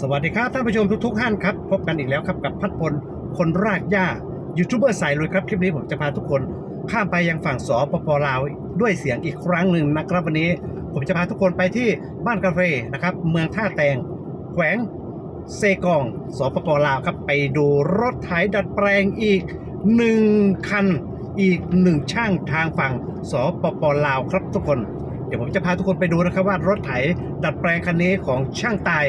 สวัสดีครับท่านผู้ชมทุกๆท่านครับ พบกันอีกแล้วครับกับพัดพลคนรากหญ้ายูทูบเบอร์สายลุยครับ คลิปนี้ผมจะพาทุกคนข้ามไปยังฝั่งสปปลาวด้วยเสียงอีกครั้งหนึ่งนะครับวันนี้ผมจะพาทุกคนไปที่บ้านกาแฟนะครับ เมืองท่าแตงแขวงเซกองสปปลาวครับไปดูรถไถดัดแปลงอีกหนึ่งคัน อีกหนึ่งช่างทางฝั่งสปปลาวครับทุกคน เดี๋ยวผมจะพาทุกคนไปดูนะครับว่ารถไถดัดแปลงคันนี้ของช่างตาย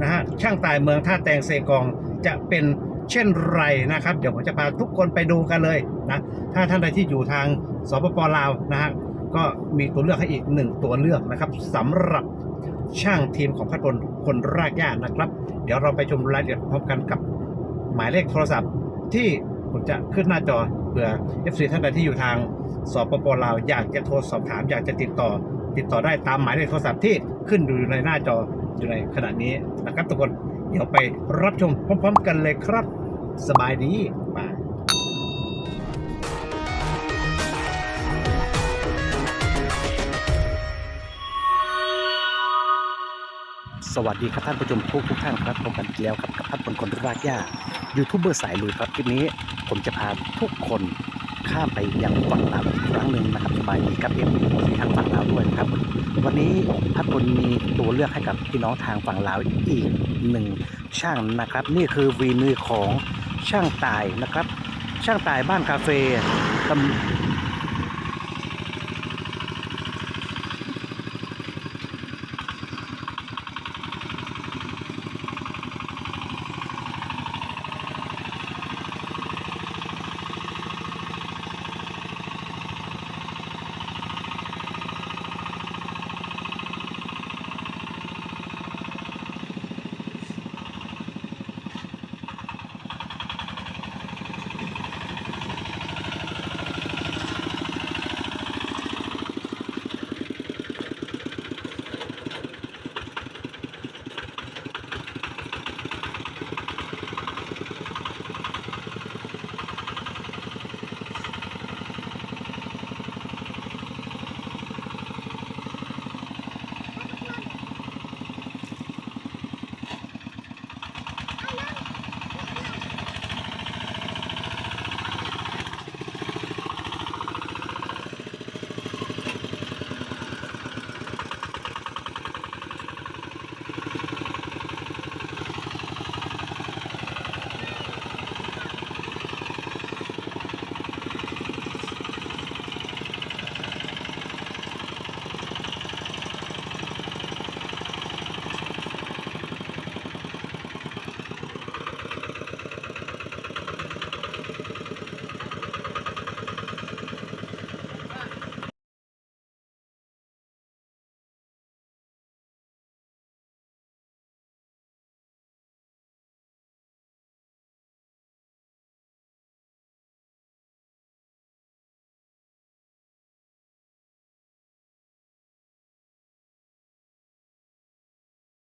นะฮะช่างตายเมืองท่าแตงเซกองจะเป็นเช่นไรนะครับ เดี๋ยวผมจะพาทุกคนไปดูกันเลยนะถ้าท่านใดที่อยู่ทางสปปลาวนะฮะก็มีตัวเลือกให้อีกหนึ่งตัวเลือกนะครับสำหรับช่างทีมของพัดพลคนรากหญ้านะครับ เดี๋ยวเราไปชมรายละเอียดพร้อมกันกับหมายเลขโทรศัพท์ที่ผมจะขึ้นหน้าจอ เผื่อ FC ท่านใดที่อยู่ทางสปปลาวอยากจะโทรสอบถาม อยากจะติดต่อ ติดต่อได้ตามหมายเลขโทรศัพท์ที่ขึ้นอยู่ในหน้าจออยู่ในขณะนี้นะครับทุกคนเดี๋ยวไปรับชมพร้อมๆกันเลยครับ สบายดีบาสวัสดีครับท่านผู้ชมทุกทุกท่านครับพบกันอีกแล้วครับกับพัดพลคนรากหญ้ายูทูบเบอร์สายลุยครับคลิปนี้ ผมจะพาทุกคนข้ามไปยังฝั่งลาวอีกครั้งหนึ่งนะครับสบายดีครับเอ็มที่ทางฝั่งลาวด้วยนะครับ วันนี้พัดพลมีตัวเลือกให้กับพี่น้องทางฝั่งลาวอีกหนึ่งช่างนะครับ นี่คือวีมือของช่างตายนะครับ ช่างตายบ้านคาเฟ่ตำ